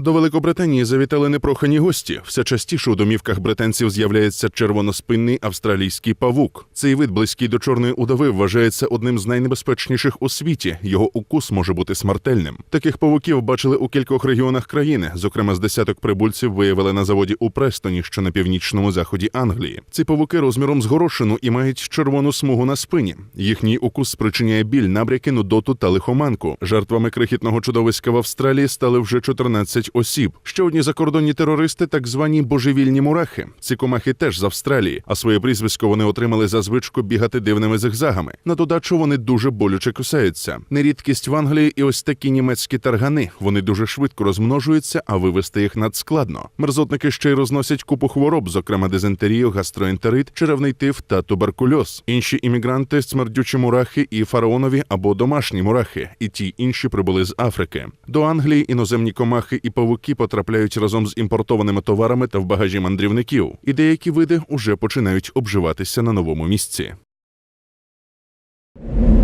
До Великобританії завітали непрохані гості. Все частіше у домівках британців з'являється червоноспинний австралійський павук. Цей вид близький до чорної удави вважається одним з найнебезпечніших у світі. Його укус може бути смертельним. Таких павуків бачили у кількох регіонах країни. Зокрема, з десяток прибульців виявили на заводі у Престоні, що на північному заході Англії. Ці павуки розміром з горошину і мають червону смугу на спині. Їхній укус спричиняє біль, набряки, нудоту та лихоманку. Жертвами крихітного чудовиська в Австралії стали вже 14 осіб. Ще одні закордонні терористи, так звані божевільні мурахи. Ці комахи теж з Австралії, а своє прізвисько вони отримали за звичку бігати дивними зигзагами. На додачу вони дуже болюче кусаються. Нерідкість в Англії і ось такі німецькі таргани. Вони дуже швидко розмножуються, а вивести їх надскладно. Мерзотники ще й розносять купу хвороб, зокрема дизентерію, гастроентерит, черевний тиф та туберкульоз. Інші іммігранти смердючі мурахи і фараонові або домашні мурахи, і ті інші прибули з Африки. До Англії іноземні комахи і павуки потрапляють разом з імпортованими товарами та в багажі мандрівників. І деякі види уже починають обживатися на новому місці.